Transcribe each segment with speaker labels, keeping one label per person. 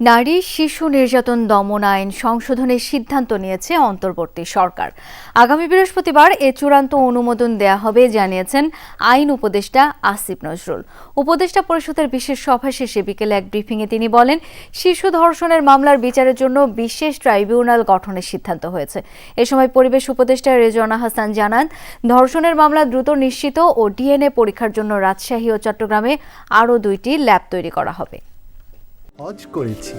Speaker 1: নারী শিশু নির্যাতন দমন আইন সংশোধনের সিদ্ধান্ত নিয়েছে অন্তর্বর্তী সরকার। আগামী বৃহস্পতিবার এ চূড়ান্ত অনুমোদন দেয়া হবে, জানিয়েছেন আইন উপদেষ্টা আসিফ নজরুল। উপদেষ্টা পরিষদের বিশেষ সভা শেষে বিকেলে এক ব্রিফিংয়ে তিনি বলেন, শিশু ধর্ষণের মামলার বিচারের জন্য বিশেষ ট্রাইব্যুনাল গঠনের সিদ্ধান্ত হয়েছে। এ সময় পরিবেশ উপদেষ্টা রেজওয়ানা হাসান জানান, ধর্ষণের মামলা দ্রুত নিশ্চিত ও ডিএনএ পরীক্ষার জন্য রাজশাহী ও চট্টগ্রামে আরও দুইটি ল্যাব তৈরি করা হবে।
Speaker 2: হজ করেছি।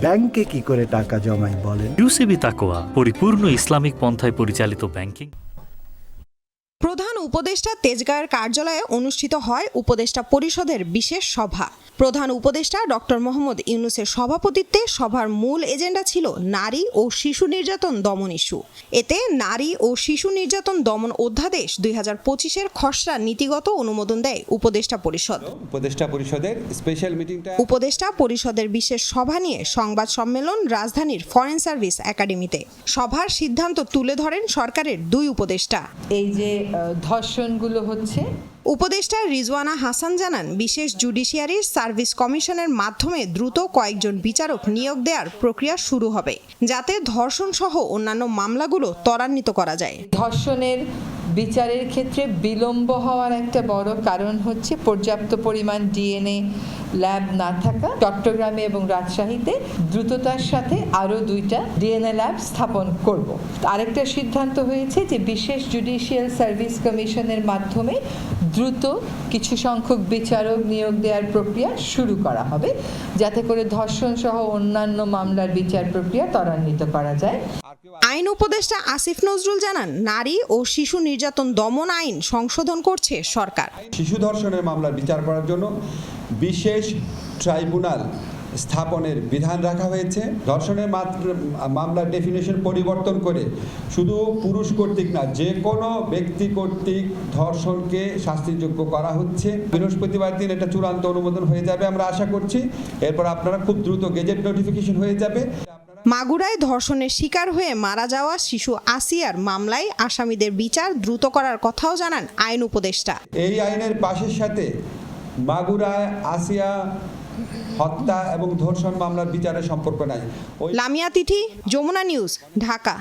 Speaker 2: ব্যাংকে কি করে টাকা জমাই বলেন?
Speaker 3: ইউসিবি তাকোয়া পরিপূর্ণ ইসলামিক পন্থায় পরিচালিত ব্যাংকিং।
Speaker 4: প্রধান উপদেষ্টা তেজগাঁয়ের কার্যালয়ে অনুষ্ঠিত হয় উপদেষ্টা পরিষদের বিশেষ সভা। প্রধান উপদেষ্টা ডক্টর মোহাম্মদ ইউনুসের সভাপতিত্বে সভার মূল এজেন্ডা ছিল নারী ও শিশু নির্যাতন দমন ইস্যু। এতে নারী ও শিশু নির্যাতন দমন অধ্যাদেশ দুই হাজার পঁচিশের খসড়া নীতিগত অনুমোদন দেয় উপদেষ্টা পরিষদ।
Speaker 5: উপদেষ্টা পরিষদের স্পেশাল মিটিংটা
Speaker 4: উপদেষ্টা পরিষদের বিশেষ সভা নিয়ে সংবাদ সম্মেলন রাজধানীর ফরেন সার্ভিস একাডেমিতে সভার সিদ্ধান্ত তুলে ধরেন সরকারের দুই উপদেষ্টা।
Speaker 6: এই যে ধর্ষণগুলো হচ্ছে।
Speaker 4: উপদেষ্টা রিজওয়ানা হাসান জানান বিশেষ জুডিশিয়ারি সার্ভিস কমিশনের মাধ্যমে দ্রুত কয়েকজন বিচারক নিয়োগ দেওয়ার প্রক্রিয়া শুরু হবে যাতে ধর্ষণ সহ অন্যান্য মামলাগুলো ত্বরান্বিত করা যায়।
Speaker 6: ধর্ষণের বিচারের ক্ষেত্রে বিলম্ব হওয়ার একটা বড় কারণ হচ্ছে পর্যাপ্ত পরিমাণ ডিএনএ ল্যাব না থাকা। চট্টগ্রামে এবং রাজশাহীতে দ্রুততার সাথে আরও দুইটা ডিএনএ ল্যাব স্থাপন করব। আরেকটা সিদ্ধান্ত হয়েছে যে বিশেষ জুডিশিয়াল সার্ভিস কমিশনের মাধ্যমে দ্রুত কিছু সংখ্যক বিচারক নিয়োগ দেওয়ার প্রক্রিয়া শুরু করা হবে, যাতে করে ধর্ষণ সহ অন্যান্য মামলার বিচার প্রক্রিয়া ত্বরান্বিত করা যায়।
Speaker 4: আইন উপদেষ্টা আসিফ নজরুল জানান, নারী ও শিশু নির্যাতন দমন আইন সংশোধন করছে সরকার।
Speaker 5: শিশু ধর্ষণের মামলার বিচার করার জন্য বিশেষ ট্রাইব্যুনাল স্থাপনের বিধান রাখা হয়েছে। ধর্ষণের মামলার ডেফিনেশন পরিবর্তন করে শুধু পুরুষ কর্তৃক না, যে কোনো ব্যক্তি কর্তৃক ধর্ষণকে শাস্তিযোগ্য করা হচ্ছে। বৃহস্পতিবার দিন এটা চূড়ান্ত অনুমোদন হয়ে যাবে আমরা আশা করছি। এরপর আপনারা খুব দ্রুত গেজেট নোটিফিকেশন হয়ে যাবে।
Speaker 4: মাগুরায় ধর্ষণের শিকার হয়ে মারা যাওয়া শিশু আসিয়ার মামলায় আসামিদের বিচার দ্রুত করার কথাও জানান আইন উপদেষ্টা।
Speaker 5: এই আইনের পাশের সাথে মাগুরায় আসিয়া হত্যা এবং ধর্ষণ মামলার বিচারের সম্পর্ক নাই।
Speaker 4: লামিয়া তিথি যমুনা নিউজ ঢাকা।